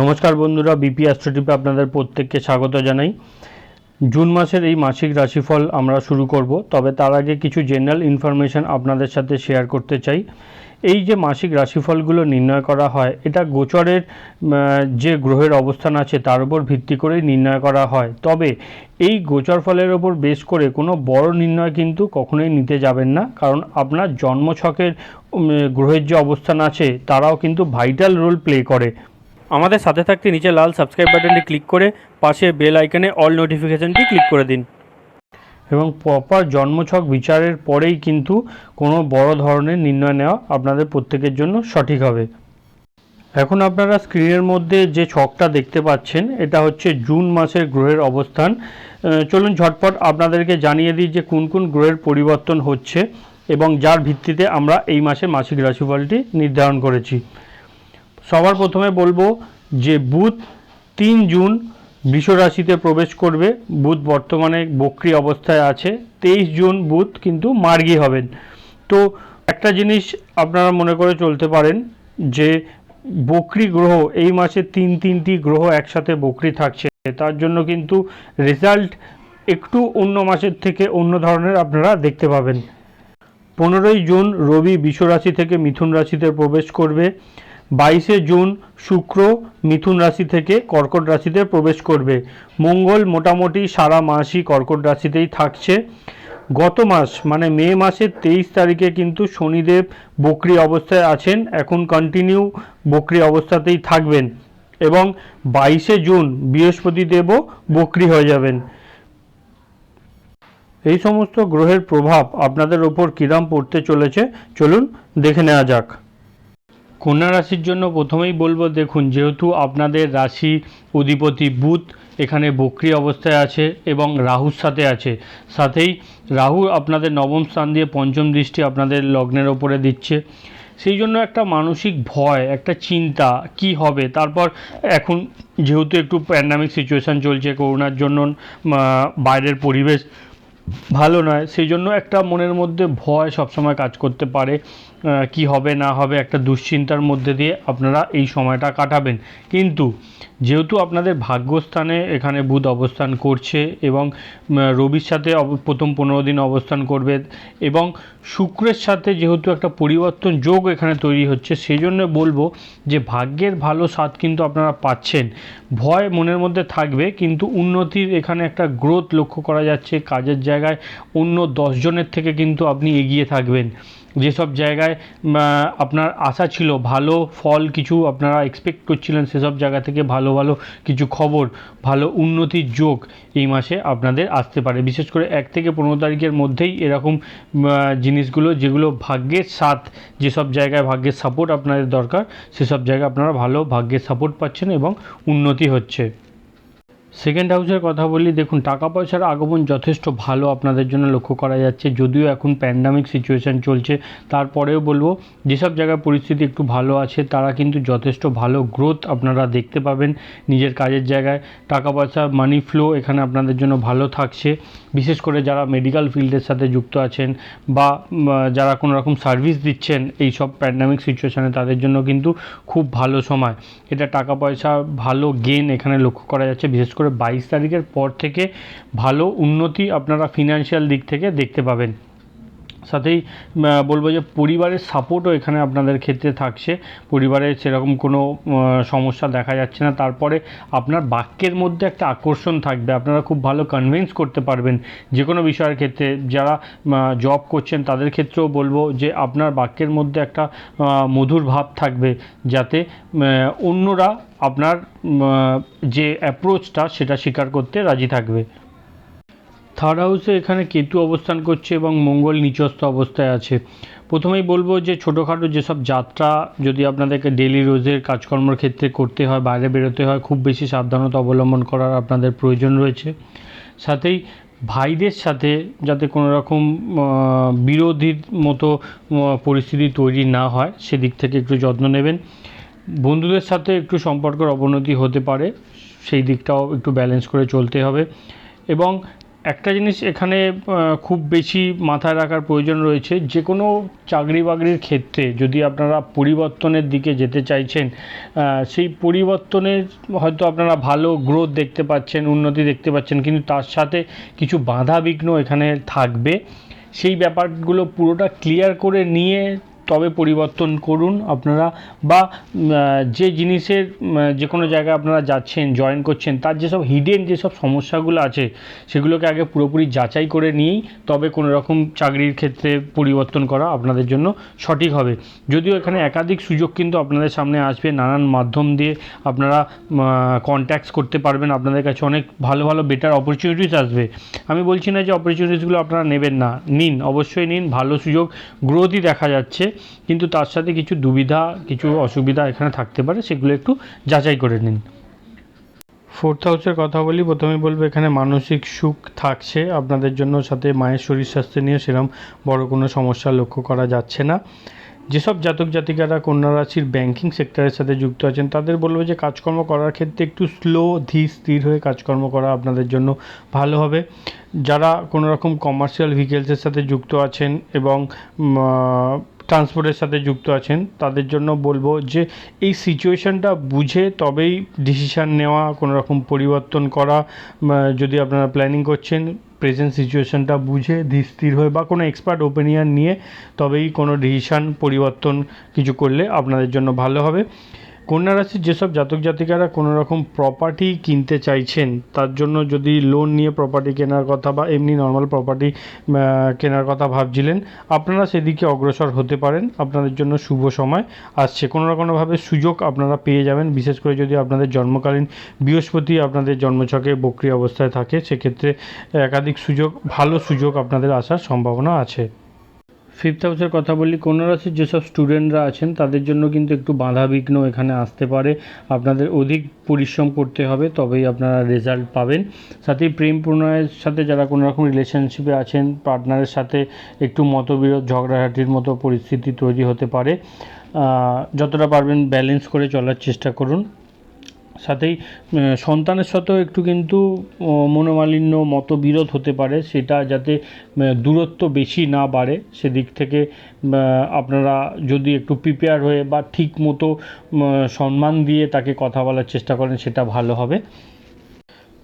নমস্কার বন্ধুরা বিপি অ্যাস্ট্রোটিপে আপনাদের প্রত্যেককে স্বাগত জানাই। জুন মাসের এই মাসিক রাশিফল আমরা শুরু করব, তবে তার আগে কিছু জেনারেল ইনফরমেশন আপনাদের সাথে শেয়ার করতে চাই। এই যে মাসিক রাশিফলগুলো নির্ণয় করা হয়, এটা গোচরের যে গ্রহের অবস্থান আছে, তার উপর ভিত্তি করেই নির্ণয় করা হয়। তবে এই গোচর ফলের ওপর বেশ করে কোনো বড় নির্ণয় কিন্তু কখনোই নিতে যাবেন না, কারণ আপনার জন্মছকের গ্রহের যে অবস্থান আছে, তারাও কিন্তু ভাইটাল রোল প্লে করে। আমাদের সাথে থাকতে নিচে লাল সাবস্ক্রাইব বাটনটি ক্লিক করে পাশে বেল আইকনে অল নোটিফিকেশনটি ক্লিক করে দিন। এবং প্রপার জন্মছক বিচারের পরেই কিন্তু কোনো বড় ধরনের নির্ণয় নেওয়া আপনাদের প্রত্যেকের জন্য সঠিক হবে। এখন আপনারা স্ক্রিনের মধ্যে যে ছকটা দেখতে পাচ্ছেন, এটা হচ্ছে জুন মাসের গ্রহের অবস্থান। চলুন ঝটপট আপনাদেরকে জানিয়ে দিই যে কোন কোন গ্রহের পরিবর্তন হচ্ছে এবং যার ভিত্তিতে আমরা এই মাসে মাসিক রাশিফলটি নির্ধারণ করেছি। সবার প্রথমে বলব যে বুধ তিন জুন রাশিতে প্রবেশ করবে। বুধ বর্তমানে বক্রি অবস্থায় আছে। তেইশ জুন বুধ কিন্তু মার্গী হবেন। তো একটা জিনিস আপনারা মনে করে চলতে পারেন যে বক্রি গ্রহ এই মাসে তিন তিনটি গ্রহ একসাথে বক্রি থাকছে। তার জন্য কিন্তু রেজাল্ট একটু অন্য মাসের থেকে অন্য ধরনের আপনারা দেখতে পাবেন। পনেরোই জুন রবি রাশি থেকে মিথুন রাশিতে প্রবেশ করবে। বাইশে জুন শুক্র মিথুন রাশি থেকে কর্কট রাশিতে প্রবেশ করবে। মঙ্গল মোটামুটি সারা মাসই কর্কট রাশিতেই থাকছে। গত মাস মানে মে মাসের তেইশ তারিখে কিন্তু শনিদেব বকরি অবস্থায় আছেন। এখন কন্টিনিউ বকরি অবস্থাতেই থাকবেন এবং বাইশে জুন বৃহস্পতি দেবও বকরি হয়ে যাবেন। এই সমস্ত গ্রহের প্রভাব আপনাদের ওপর কিরাম পড়তে চলেছে? চলুন দেখে নেওয়া যাক। কন্যা রাশির জন্য প্রথমেই বলব, দেখুন, যেহেতু আপনাদের রাশি অধিপতি বুধ, এখানে বক্রি অবস্থায় আছে এবং রাহুর সাথে আছে। সাথেই রাহু আপনাদের নবম স্থান দিয়ে পঞ্চম দৃষ্টি আপনাদের লগ্নের ওপরে দিচ্ছে। সেই জন্য একটা মানসিক ভয়, একটা চিন্তা, কি হবে? তারপর এখন যেহেতু একটু প্যান্ডামিক সিচুয়েশান চলছে, করোনার জন্য বাইরের পরিবেশ ভালো নয়, সেই জন্য একটা মনের মধ্যে ভয় সবসময় কাজ করতে পারে। কি হবে না হবে একটা দুশ্চিন্তার মধ্যে দিয়ে আপনারা এই সময়টা কাটাবেন। কিন্তু যেহেতু আপনাদের ভাগ্যস্থানে এখানে বুধ অবস্থান করছে এবং রবির সাথে প্রথম পনেরো দিন অবস্থান করবে এবং শুক্রের সাথে যেহেতু একটা পরিবর্তন যোগ এখানে তৈরি হচ্ছে সেই জন্য বলব যে ভাগ্যের ভালো স্বাদ কিন্তু আপনারা পাচ্ছেন। ভয় মনের মধ্যে থাকবে, কিন্তু উন্নতির এখানে একটা গ্রোথ লক্ষ্য করা যাচ্ছে। কাজের জায়গায় অন্য দশজনের থেকে কিন্তু আপনি এগিয়ে থাকবেন। যেসব জায়গায় আপনার আশা ছিল ভালো ফল কিছু আপনারা এক্সপেক্ট করছিলেন, সেসব জায়গা থেকে ভালো ভালো ভালো কিছু খবর, ভালো উন্নতির যোগ এই মাসে আপনাদের আসতে পারে। বিশেষ করে এক থেকে পনেরো তারিখের মধ্যেই এরকম জিনিসগুলো যেগুলো ভাগ্যের সাথ যেসব জায়গায় ভাগ্যের সাপোর্ট আপনাদের দরকার, সেসব জায়গায় আপনারা ভালো ভাগ্যের সাপোর্ট পাচ্ছেন এবং উন্নতি হচ্ছে। সেকেন্ড হাউসের কথা বলি, দেখুন টাকা পয়সার আগমন যথেষ্ট ভালো আপনাদের জন্য লক্ষ্য করা যাচ্ছে। যদিও এখন প্যান্ডামিক সিচুয়েশান চলছে, তারপরেও বলব, যেসব জায়গায় পরিস্থিতি একটু ভালো আছে, তারা কিন্তু যথেষ্ট ভালো গ্রোথ আপনারা দেখতে পাবেন নিজের কাজের জায়গায়। টাকা পয়সা মানি ফ্লো এখানে আপনাদের জন্য ভালো থাকছে। বিশেষ করে যারা মেডিকেল ফিল্ডের সাথে যুক্ত আছেন বা যারা কোনো রকম সার্ভিস দিচ্ছেন এই সব প্যান্ডামিক সিচুয়েশানে তাদের জন্য কিন্তু খুব ভালো সময়। এটা টাকা পয়সা ভালো গেন এখানে লক্ষ্য করা যাচ্ছে, বিশেষ করে বাইশ তারিখের পর থেকে ভালো উন্নতি আপনারা ফিনান্সিয়াল দিক থেকে দেখতে পাবেন। সাথেই বলব যে পরিবারের সাপোর্টও এখানে আপনাদের ক্ষেত্রে থাকছে। পরিবারে সেরকম কোনো সমস্যা দেখা যাচ্ছে না। তারপরে আপনার বাক্যের মধ্যে একটা আকর্ষণ থাকবে। আপনারা খুব ভালো কনভিন্স করতে পারবেন যে কোনো বিষয়ের ক্ষেত্রে। যারা জব করছেন তাদের ক্ষেত্রেও বলব যে আপনার বাক্যের মধ্যে একটা মধুর ভাব থাকবে যাতে অন্যরা আপনার যে অ্যাপ্রোচটা সেটা স্বীকার করতে রাজি থাকবে। থার্ড হাউসে এখানে কেতু অবস্থান করছে এবং মঙ্গল নিচস্থ অবস্থায় আছে। প্রথমেই বলব যে, ছোটোখাটো যেসব যাত্রা যদি আপনাদেরকে ডেলি রোজের কাজকর্মের ক্ষেত্রে করতে হয়, বাইরে বেরোতে হয়, খুব বেশি সাবধানতা অবলম্বন করার আপনাদের প্রয়োজন রয়েছে। সাথেই ভাইদের সাথে যাতে কোনো রকম বিরোধীর মতো পরিস্থিতি তৈরি না হয়, সেদিক থেকে একটু যত্ন নেবেন। বন্ধুদের সাথে একটু সম্পর্কের অবনতি হতে পারে, সেই দিকটাও একটু ব্যালেন্স করে চলতে হবে। এবং একটা জিনিস এখানে খুব বেশি মাথায় রাখার প্রয়োজন রয়েছে, যে কোনো চাকরি বাকরির ক্ষেত্রে যদি আপনারা পরিবর্তনের দিকে যেতে চাইছেন সেই পরিবর্তনের হয়তো আপনারা ভালো গ্রোথ দেখতে পাচ্ছেন, উন্নতি দেখতে পাচ্ছেন, কিন্তু তার সাথে কিছু বাধা বিঘ্ন এখানে থাকবে। সেই ব্যাপারগুলো পুরোটা ক্লিয়ার করে নিয়ে তবে পরিবর্তন করুন আপনারা বা যে জিনিসের যে কোনো জায়গায় আপনারা যাচ্ছেন জয়েন করছেন, তার যেসব হিডেন যেসব সমস্যাগুলো আছে, সেগুলোকে আগে পুরোপুরি যাচাই করে নিয়েই তবে কোনো রকম চাকরির ক্ষেত্রে পরিবর্তন করা আপনাদের জন্য সঠিক হবে। যদিও এখানে একাধিক সুযোগ কিন্তু আপনাদের সামনে আসবে, নানান মাধ্যম দিয়ে আপনারা কন্ট্যাক্টস করতে পারবেন, আপনাদের কাছে অনেক ভালো ভালো বেটার অপরচুনিটিস আসবে। আমি বলছি না যে অপরচুনিটিসগুলো আপনারা নেবেন না, নিন, অবশ্যই নিন, ভালো সুযোগ গ্রোথই দেখা যাচ্ছে। কিন্তু তার সাথে কিছু দুবিধা, কিছু অসুবিধা এখানে থাকতে পারে, সেগুলো একটু যাচাই করে নিন। ফোর্থ হাউসের কথা বলি প্রথমে বলব এখানে মানসিক সুখ থাকছে, আপনাদের জন্য সাথে মায়ের শরীর স্বাস্থ্য নিয়ে সেরকম বড় কোনো সমস্যা লক্ষ্য করা যাচ্ছে না। যেসব জাতক জাতিকারা কন্যা রাশির ব্যাংকিং সেক্টরের সাথে যুক্ত আছেন, তাদের বলব যে কাজকর্ম করার ক্ষেত্রে একটু স্লো ধীর, স্থির হয়ে কাজকর্ম করা আপনাদের জন্য ভালো হবে। যারা কোনো রকম কমার্শিয়াল ভেহিকেলসের সাথে যুক্ত আছেন এবং ট্রান্সপোর্টের সাথে যুক্ত আছেন, তাদের জন্য বলব যে এই সিচুয়েশানটা বুঝে তবেই ডিসিশান নেওয়া কোনো রকম পরিবর্তন করা যদি আপনারা প্ল্যানিং করছেন প্রেজেন্ট সিচুয়েশানটা বুঝে, ধীর হয়ে বা কোনো এক্সপার্ট ওপিনিয়ন নিয়ে তবেই কোনো ডিসিশান পরিবর্তন কিছু করলে আপনাদের জন্য ভালো হবে। কন্যা রাশির যেসব জাতক জাতিকারা কোনো রকম প্রপার্টি কিনতে চাইছেন, তার জন্য যদি লোন নিয়ে প্রপার্টি কেনার কথা বা এমনি নর্মাল প্রপার্টি কেনার কথা ভাবছিলেন, আপনারা সেদিকে অগ্রসর হতে পারেন। আপনাদের জন্য শুভ সময় আসছে। কোনো না কোনোভাবে সুযোগ আপনারা পেয়ে যাবেন। বিশেষ করে যদি আপনাদের জন্মকালীন বৃহস্পতি আপনাদের জন্মছকে বক্রি অবস্থায় থাকে, সেক্ষেত্রে একাধিক সুযোগ, ভালো সুযোগ আপনাদের আসার সম্ভাবনা আছে। ফিফথ হাউসের কথা বলি কন্যা রাশির যেসব স্টুডেন্টরা আছেন, তাদের জন্য কিন্তু একটু বাধা বিঘ্ন এখানে আসতে পারে। আপনাদের অধিক পরিশ্রম করতে হবে, তবেই আপনারা রেজাল্ট পাবেন। সাথে প্রেম প্রণয়ের সাথে যারা কোনো রকম রিলেশনশিপে আছেন পার্টনারের সাথে একটু মতবিরোধ, ঝগড়াঝাটির মতো পরিস্থিতি তৈরি হতে পারে। যতটা পারবেন ব্যালেন্স করে চলার চেষ্টা করুন। সাথেই সন্তানের সাথেও একটু কিন্তু মনোমালিন্য, মতবিরোধ হতে পারে, সেটা যাতে দূরত্ব বেশি না বাড়ে, সেদিক থেকে আপনারা যদি একটু প্রিপেয়ার হয়ে বা ঠিক মতো সম্মান দিয়ে তাকে কথা বলার চেষ্টা করেন, সেটা ভালো হবে।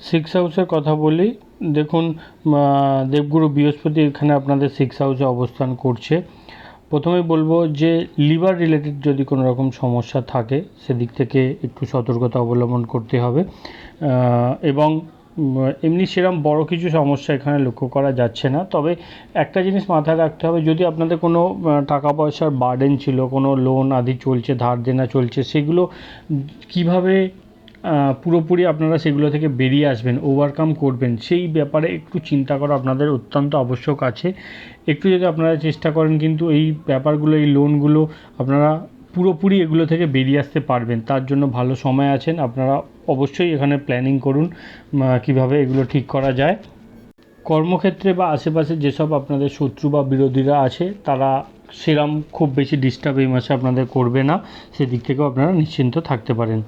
সিক্স হাউসের কথা বলি, দেখুন দেবগুরু বৃহস্পতি এখানে আপনাদের সিক্স হাউসে অবস্থান করছে। প্রথমে বলব যে লিভার রিলেটেড যদি কোনো রকম সমস্যা থাকে, সেদিক থেকে একটু সতর্কতা অবলম্বন করতে হবে। এবং এমনি সেরকম বড় কিছু সমস্যা এখানে লক্ষ্য করা যাচ্ছে না। তবে একটা জিনিস মাথায় রাখতে হবে, যদি আপনাদের কোনো টাকা পয়সার বার্ডেন ছিল, কোনো লোন আদি চলছে ধার দেনা চলছে, সেগুলো কীভাবে পুরোপুরি আপনারা সেগুলো থেকে বেরিয়ে আসবেন ওভারকাম করবেন। সেই ব্যাপারে একটু চিন্তা করা, আপনাদের অত্যন্ত আবশ্যক আছে। একটু যদি আপনারা চেষ্টা করেন কিন্তু এই ব্যাপারগুলো, এই লোনগুলো আপনারা পুরোপুরি এগুলো থেকে বেরিয়ে আসতে পারবেন। তার জন্য ভালো সময় আছেন, আপনারা অবশ্যই এখানে প্ল্যানিং করুন কীভাবে এগুলো ঠিক করা যায়। কর্মক্ষেত্রে বা আশেপাশে যেসব আপনাদের শত্রু বা বিরোধীরা আছে, তারা সেরম খুব বেশি ডিস্টার্ব এই মাসে আপনাদের করবে না। সেদিক থেকেও আপনারা নিশ্চিন্ত থাকতে পারেন।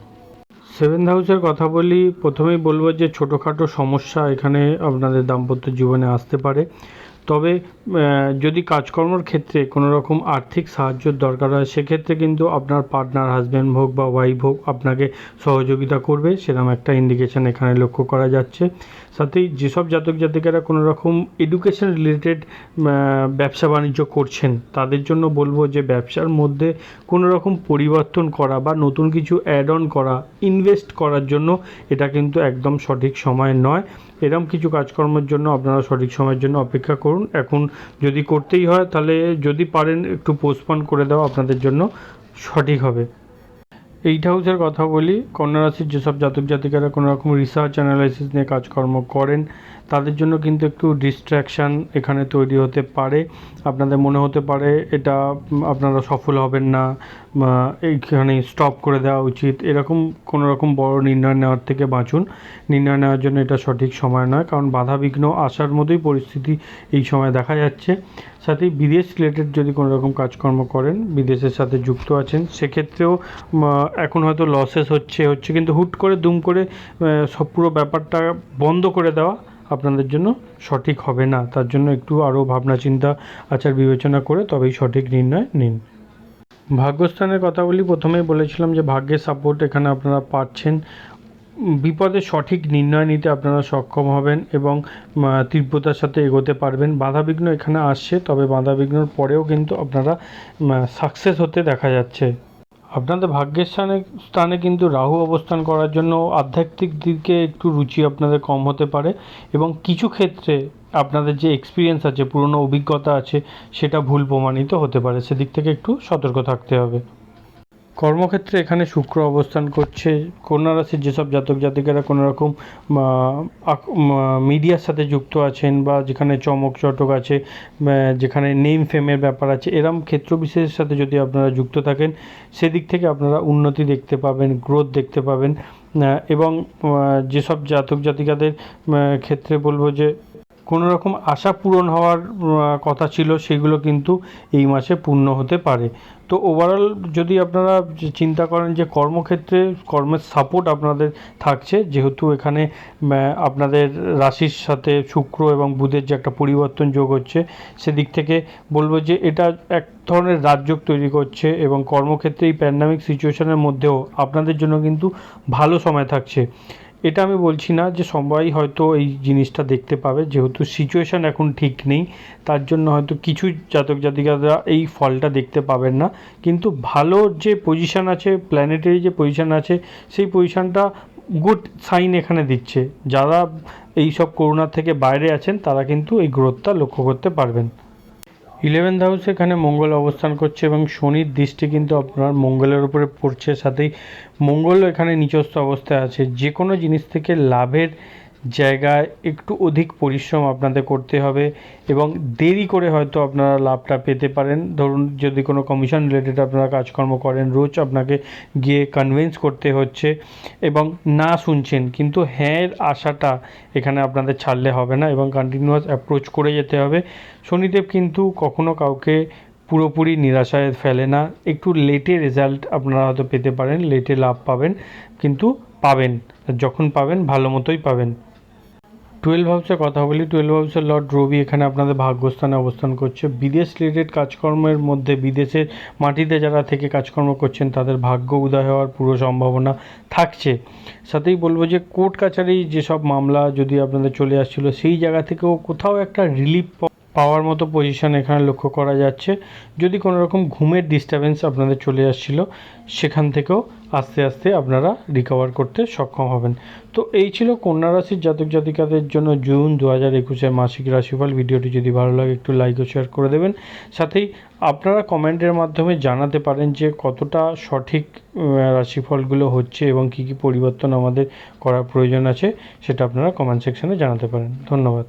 সেভেন্থ হাউসের কথা বলি, প্রথমেই বলব যে ছোটোখাটো সমস্যা এখানে আপনাদের দাম্পত্য জীবনে আসতে পারে। তবে যদি কাজকর্মর ক্ষেত্রে কোনো রকম আর্থিক সাহায্যের দরকার হয়, সেক্ষেত্রে কিন্তু আপনার পার্টনার হাজব্যান্ড হোক বা ওয়াইফ হোক আপনাকে সহযোগিতা করবে, সেরকম একটা ইন্ডিকেশন এখানে লক্ষ্য করা যাচ্ছে। সাথেই যেসব জাতক জাতিকারা কোনো রকম এডুকেশন রিলেটেড ব্যবসা বাণিজ্য করছেন, তাদের জন্য বলব যে ব্যবসার মধ্যে কোনো রকম পরিবর্তন করা বা নতুন কিছু অ্যাড অন করা ইনভেস্ট করার জন্য এটা কিন্তু একদম সঠিক সময় নয়। এরম কিছু কাজকর্মের জন্য আপনারা সঠিক সময়ের জন্য অপেক্ষা করুন। এখন যদি করতেই হয়, তাহলে যদি পারেন একটু পোস্টপন করে দেওয়া আপনাদের জন্য সঠিক হবে। এইট হাউসের কথা বলি। কন্যা রাশির যেসব জাতক জাতিকারা কোনো রকম রিসার্চ অ্যানালাইসিস নিয়ে কাজকর্ম করেন তাদের জন্য কিন্তু একটু ডিস্ট্র্যাকশান এখানে তৈরি হতে পারে। আপনাদের মনে হতে পারে এটা আপনারা সফল হবেন না এইখানে স্টপ করে দেওয়া উচিত। এরকম কোনো রকম বড় নির্ণয় নেওয়ার থেকে বাঁচুন। নির্ণয় নেওয়ার জন্য এটা সঠিক সময় নয়, কারণ বাধা বিঘ্ন আসার মতোই পরিস্থিতি এই সময় দেখা যাচ্ছে। সাথে বিদেশ রিলেটেড যদি কোনো রকম কাজকর্ম করেন, বিদেশের সাথে যুক্ত আছেন, সেক্ষেত্রেও এখন হয়তো লসেস হচ্ছে হচ্ছে কিন্তু হুট করে দুম করে সব পুরো ব্যাপারটা বন্ধ করে দেওয়া আপনাদের জন্য সঠিক হবে না। তার জন্য একটু আরও ভাবনা চিন্তা আচার বিবেচনা করে তবেই সঠিক নির্ণয় নিন। ভাগ্যস্থানের কথা বলি প্রথমেই বলেছিলাম যে, ভাগ্যের সাপোর্ট এখানে আপনারা পাচ্ছেন। বিপদে সঠিক নির্ণয় নিতে আপনারা সক্ষম হবেন এবং তীব্রতার সাথে এগোতে পারবেন। বাধাবিঘ্ন এখানে আসছে, তবে বাধাবিঘ্নর পরেও কিন্তু আপনারা সাকসেস হতে দেখা যাচ্ছে। আপনাদের ভাগ্যের স্থানে স্থানে কিন্তু রাহু অবস্থান করার জন্য আধ্যাত্মিক দিকে একটু রুচি আপনাদের কম হতে পারে এবং কিছু ক্ষেত্রে আপনাদের যে এক্সপিরিয়েন্স আছে, পুরনো অভিজ্ঞতা আছে, সেটা ভুল প্রমাণিত হতে পারে। সেদিক থেকে একটু সতর্ক থাকতে হবে। কর্মক্ষেত্রে এখানে শুক্র অবস্থান করছে। কন্যা রাশির যেসব জাতক জাতিকারা কোনো রকম মিডিয়ার সাথে যুক্ত আছেন বা যেখানে চমক চটক আছে যেখানে নেম ফেমের ব্যাপার আছে, এরম ক্ষেত্র বিশেষের সাথে যদি আপনারা যুক্ত থাকেন, সেদিক থেকে আপনারা উন্নতি দেখতে পাবেন গ্রোথ দেখতে পাবেন। এবং যেসব জাতক জাতিকাদের ক্ষেত্রে বলব যে কোনো রকম আশা পূরণ হওয়ার কথা ছিল, সেগুলো কিন্তু এই মাসে পূর্ণ হতে পারে। তো ওভারঅল যদি আপনারা চিন্তা করেন যে কর্মক্ষেত্রে কর্মের সাপোর্ট আপনাদের থাকছে, যেহেতু এখানে আপনাদের রাশির সাথে শুক্র এবং বুধের যে একটা পরিবর্তন যোগ হচ্ছে, সেদিক থেকে বলব যে এটা এক ধরনের রাজযোগ তৈরি করছে এবং কর্মক্ষেত্রে এই প্যান্ডামিক সিচুয়েশনের মধ্যেও আপনাদের জন্য কিন্তু ভালো সময় থাকছে। এটা আমি বলছি না যে সবাই হয়তো এই জিনিসটা দেখতে পাবে, যেহেতু সিচুয়েশান এখন ঠিক নেই, তার জন্য হয়তো কিছু জাতক জাতিকারা এই ফলটা দেখতে পাবেন না। কিন্তু ভালো যে পজিশান আছে প্ল্যানেটারি যে পজিশান আছে, সেই পজিশানটা গুড সাইন এখানে দিচ্ছে। যারা এই সব করোনার থেকে বাইরে আছেন, তারা কিন্তু এই গ্রোথটা লক্ষ্য করতে পারবেন। ইলেভেন্থ হাউসে এখানে মঙ্গল অবস্থান করছে এবং শনির দৃষ্টি কিন্তু আপনার মঙ্গলের উপরে পড়ছে, সাথেই মঙ্গল এখানে নিচস্থ অবস্থায় আছে। যে কোনো জিনিস থেকে লাভের জায়গায় একটু অধিক পরিশ্রম আপনাদের করতে হবে এবং দেরি করে হয়তো আপনারা লাভটা পেতে পারেন। ধরুন যদি কোনো কমিশন রিলেটেড আপনারা কাজকর্ম করেন, রোজ আপনাকে গিয়ে কনভিন্স করতে হচ্ছে এবং না শুনছেন, কিন্তু হ্যাঁ আশাটা এখানে আপনাদের ছাড়লে হবে না এবং কন্টিনিউয়াস অ্যাপ্রোচ করে যেতে হবে। শনিদেব কিন্তু কখনো কাউকে পুরোপুরি নিরাশায় ফেলে না। একটু লেটে রেজাল্ট আপনারা হয়তো পেতে পারেন লেটে লাভ পাবেন, কিন্তু পাবেন। যখন পাবেন, ভালো মতোই পাবেন। টুয়েলভ হাউসের কথা বলি। টুয়েলভ হাউসের লর্ড রবি এখানে আপনাদের ভাগ্যস্থানে অবস্থান করছে। বিদেশ রিলেটেড কাজকর্মের মধ্যে বিদেশের মাটিতে যারা থেকে কাজকর্ম করছেন, তাদের ভাগ্য উদয় হওয়ার পুরো সম্ভাবনা থাকছে। সাথেই বলব যে, কোর্ট কাছারি যেসব মামলা যদি আপনাদের চলে আসছিল, সেই জায়গা থেকেও কোথাও একটা রিলিফ পাওয়ার মতো পজিশন এখানে লক্ষ্য করা যাচ্ছে। যদি কোনো রকম ঘুমের ডিস্টারবেন্স আপনাদের চলে আসছিল, সেখান থেকেও আস্তে আস্তে আপনারা রিকভার করতে সক্ষম হবেন। তো এই ছিল কন্যা রাশির জাতক জাতিকাদের জন্য জুন দু হাজার একুশের মাসিক রাশিফল। ভিডিওটি যদি ভালো লাগে একটু লাইক ও শেয়ার করে দেবেন। সাথেই আপনারা কমেন্টের মাধ্যমে জানাতে পারেন যে কতটা সঠিক রাশিফলগুলো হচ্ছে এবং কী কী পরিবর্তন আমাদের করার প্রয়োজন আছে, সেটা আপনারা কমেন্ট সেকশনে জানাতে পারেন। ধন্যবাদ।